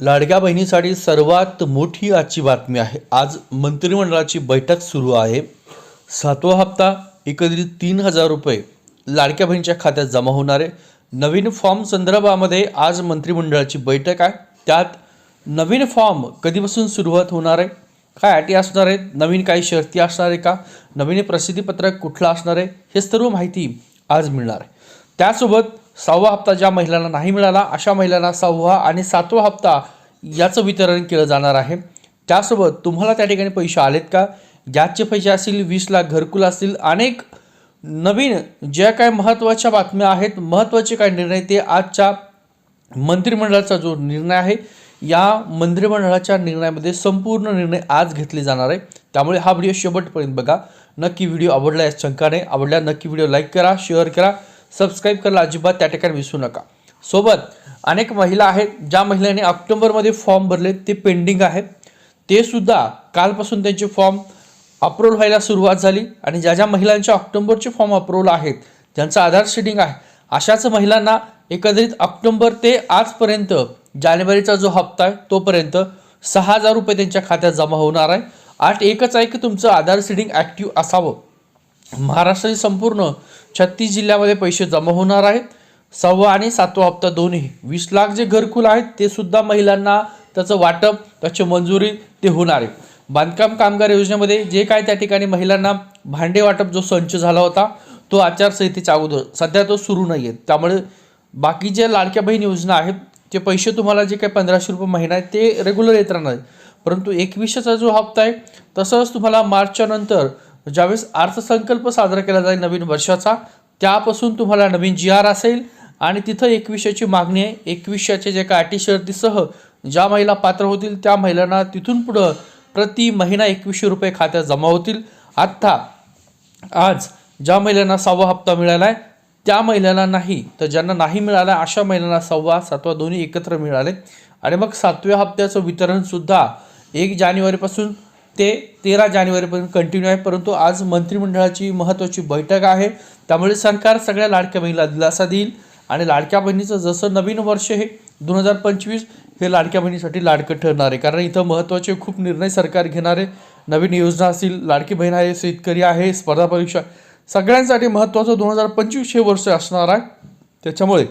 लाडक्या बहिणीसाठी सर्वात मोठी आजची बातमी आहे. आज मंत्रिमंडळाची बैठक सुरू आहे. सातवा हप्ता एकत्रित तीन हजार रुपये लाडक्या बहिणीच्या खात्यात जमा होणार आहे. नवीन फॉर्म संदर्भामध्ये आज मंत्रिमंडळाची बैठक आहे. त्यात नवीन फॉर्म कधीपासून सुरुवात होणार आहे? काय अटी असणार आहेत? नवीन काही शर्ती असणार आहे का? नवीन प्रसिद्धीपत्रक कुठलं असणार आहे? हे सर्व माहिती आज मिळणार आहे. त्यासोबत सहावा हप्ता ज्या महिलांना नाही मिळाला अशा महिलांना सहावा आणि सातवा हप्ता याचं वितरण केलं जाणार आहे. त्यासोबत तुम्हाला त्या ठिकाणी पैसे आलेत का? गॅसचे पैसे असतील वीस लाख घरकुल असतील अनेक नवीन ज्या काय महत्त्वाच्या बातम्या आहेत महत्त्वाचे काय निर्णय ते आजच्या मंत्रिमंडळाचा जो निर्णय आहे या मंत्रिमंडळाच्या निर्णयामध्ये संपूर्ण निर्णय आज घेतले जाणार आहे. त्यामुळे हा व्हिडिओ शेवटपर्यंत बघा. नक्की व्हिडिओ आवडला या शंका नाही. आवडल्या नक्की व्हिडिओ लाईक करा शेअर करा. सबस्क्राईब करायला अजिबात त्या ठिकाणी विसरू नका. सोबत अनेक महिला आहेत ज्या महिलांनी ऑक्टोबरमध्ये फॉर्म भरले ते पेंडिंग आहेत ते सुद्धा कालपासून त्यांचे फॉर्म अप्रूव्हल व्हायला सुरुवात झाली आणि ज्या ज्या महिलांचे ऑक्टोबरचे फॉर्म अप्रूव्हल आहेत ज्यांचं आधार शेडिंग आहे. अशाच महिलांना एकत्रित ऑक्टोबर ते आजपर्यंत जानेवारीचा जो हप्ता आहे तोपर्यंत सहा हजार रुपये त्यांच्या खात्यात जमा होणार आहे. आठ एकच आहे की तुमचं आधार सीडिंग ॲक्टिव्ह असावं. महाराष्ट्रातील संपूर्ण छत्तीस जिल्ह्यामध्ये पैसे जमा होणार आहेत. सहावा आणि सातवा हप्ता दोन्ही. वीस लाख जे घरकुल आहेत ते सुद्धा महिलांना त्याचं वाटप त्याची मंजुरी ते होणार आहे. बांधकाम कामगार योजनेमध्ये जे काय त्या ठिकाणी महिलांना भांडे वाटप जो संच झाला होता तो आचारसंहितेच्या अगोदर. सध्या तो सुरू नाही आहे त्यामुळे बाकी जे लाडक्या बहीण योजना आहेत ते पैसे तुम्हाला जे काही पंधराशे रुपये महिना आहे ते रेग्युलर येत राहणार परंतु एकवीसचा जो हप्ता आहे तसंच तुम्हाला मार्चच्या नंतर ज्यावेळेस अर्थसंकल्प साजरा केला जाईल नवीन वर्षाचा त्यापासून तुम्हाला नवीन जी आर असेल. आणि तिथं एकविसाची मागणी आहे. एकविसाचे जे काय अटी शर्तीसह ज्या महिला पात्र होतील त्या महिलांना तिथून पुढं प्रति महिना एकवीसशे रुपये खात्यात जमा होतील. आत्ता आज ज्या महिलांना सहावा हप्ता मिळाला आहे त्या महिलांना नाही. तर ज्यांना नाही मिळाला अशा महिलांना सहावा सातवा दोन्ही एकत्र मिळाले आणि मग सातव्या हप्त्याचं वितरणसुद्धा एक जानेवारीपासून ते तेरा जानेवारीपर्यंत कंटिन्यू आहे. परंतु आज मंत्रिमंडळाची महत्त्वाची बैठक आहे. त्यामुळे सरकार सगळ्या लाडक्या बहिणीला दिलासा देईल. आणि लाडक्या बहिणीचं जसं नवीन वर्ष हे दोन हजार पंचवीस हे लाडक्या बहिणीसाठी लाडकं ठरणार आहे. कारण इथं महत्त्वाचे खूप निर्णय सरकार घेणार आहे. नवीन योजना असतील लाडकी बहीण आहे शेतकरी आहे स्पर्धा परीक्षा सगळ्यांसाठी महत्त्वाचं दोन हजार पंचवीस हे वर्ष असणार आहे. त्याच्यामुळे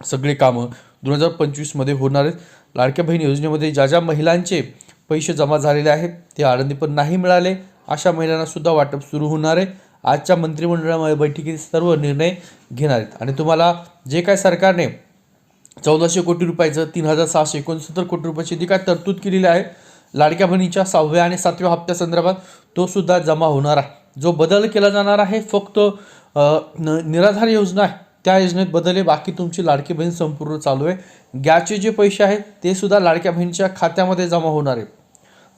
सगळी कामं दोन हजार पंचवीसमध्ये होणार आहेत. लाडक्या बहीण योजनेमध्ये ज्या ज्या महिलांचे पैसे जमा झालेले आहेत. ते आनंदी पण नाही मिळाले. अशा महिलांनासुद्धा वाटप सुरू होणार आहे. आजच्या मंत्रिमंडळामध्ये बैठकीत सर्व निर्णय घेणार आहेत. आणि तुम्हाला जे काय सरकारने चौदाशे कोटी रुपयाचं तीन हजार सहाशे एकोणसत्तर कोटी रुपयाची जी काय तरतूद केलेली आहे लाडक्या बहिणीच्या सहाव्या आणि सातव्या हप्त्यासंदर्भात तो सुद्धा जमा होणार आहे. जो बदल केला जाणार आहे फक्त न निराधार योजना आहे. त्या योजनेत बदल आहे. बाकी तुमची लाडकी बहीण संपूर्ण चालू आहे. गॅसचे जे पैसे आहेत ते सुद्धा लाडक्या बहिणीच्या खात्यामध्ये जमा होणार आहे.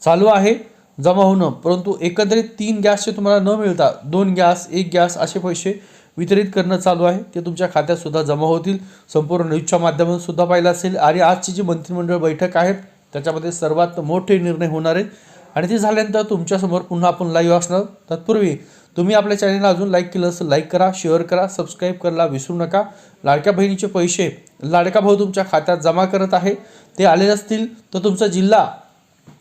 चालू आहे जमा होणं. परंतु एकंदरीत तीन गॅसचे तुम्हाला न मिळता दोन गॅस एक गॅस असे पैसे वितरित करणं चालू आहे. ते तुमच्या खात्यातसुद्धा जमा होतील. संपूर्ण न्यूजच्या माध्यमातून सुद्धा पाहिलं असेल. आणि आजची जी मंत्रिमंडळ बैठक आहे त्याच्यामध्ये सर्वात मोठे निर्णय होणार आहेत. आणि ते झाल्यानंतर तुमच्यासमोर पुन्हा आपण लाईव्ह असणार. तत्पूर्वी तुम्ही आपल्या चॅनलला अजून लाईक केलं असेल लाईक करा शेअर करा सबस्क्राईब करायला विसरू नका. लाडक्या बहिणीचे पैसे लाडका भाऊ तुमच्या खात्यात जमा करत आहे. ते आले असतील तर तुमचा जिल्हा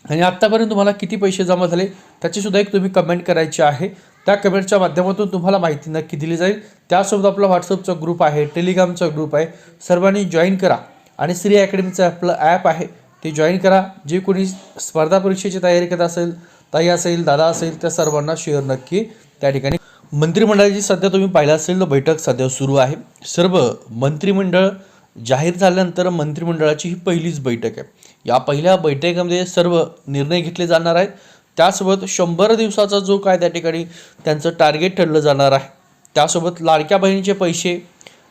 आणि आत्तापर्यंत तुम्हाला किती पैसे जमा झाले त्याचीसुद्धा एक तुम्ही कमेंट करायची आहे. त्या कमेंटच्या माध्यमातून तुम्हाला माहिती नक्की दिली जाईल. त्यासोबत आपला व्हॉट्सअपचा ग्रुप आहे टेलिग्रामचा ग्रुप आहे. सर्वांनी जॉईन करा. आणि श्री अकॅडमीचं आपलं ॲप आहे ते जॉईन करा. जे कोणी स्पर्धा परीक्षेची तयारी करत असेल ताई असेल दादा असेल त्या सर्वांना शेअर नक्की त्या ठिकाणी. मंत्रिमंडळाची सध्या तुम्ही पाहिलं असेल तर बैठक सध्या सुरू आहे. सर्व मंत्रिमंडळ जाहीर झाल्यानंतर मंत्रिमंडळाची ही पहिलीच बैठक आहे. या पहिल्या बैठकीमध्ये सर्व निर्णय घेतले जाणार आहेत. त्यासोबत शंभर दिवसाचा जो काय त्या ठिकाणी त्यांचं टार्गेट ठरलं जाणार आहे. त्यासोबत लाडक्या बहिणीचे पैसे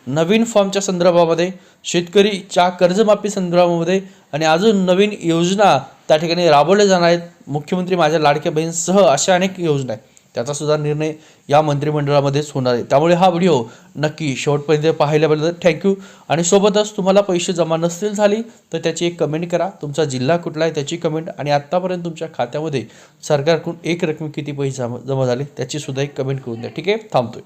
नवीन फॉर्मच्या संदर्भामध्ये शेतकरीच्या कर्जमाफी संदर्भामध्ये आणि अजून नवीन योजना त्या ठिकाणी राबवल्या जाणार आहेत. मुख्यमंत्री माझ्या लाडक्या बहीणसह अशा अनेक योजना आहेत. त्याचा सुद्धा निर्णय या मंत्रिमंडळामध्येच होणार आहे. त्यामुळे हा व्हिडिओ नक्की शेवटपर्यंत पाहिल्याबद्दल थँक्यू आणि सोबतच तुम्हाला पैसे जमा नसतील झाली तर त्याची एक कमेंट करा. तुमचा जिल्हा कुठला आहे त्याची कमेंट आणि आत्तापर्यंत तुमच्या खात्यामध्ये सरकारकडून एक रकमी किती पैसे जमा जमा झाले त्याची सुद्धा एक कमेंट करून द्या. ठीक आहे? थांबतोय.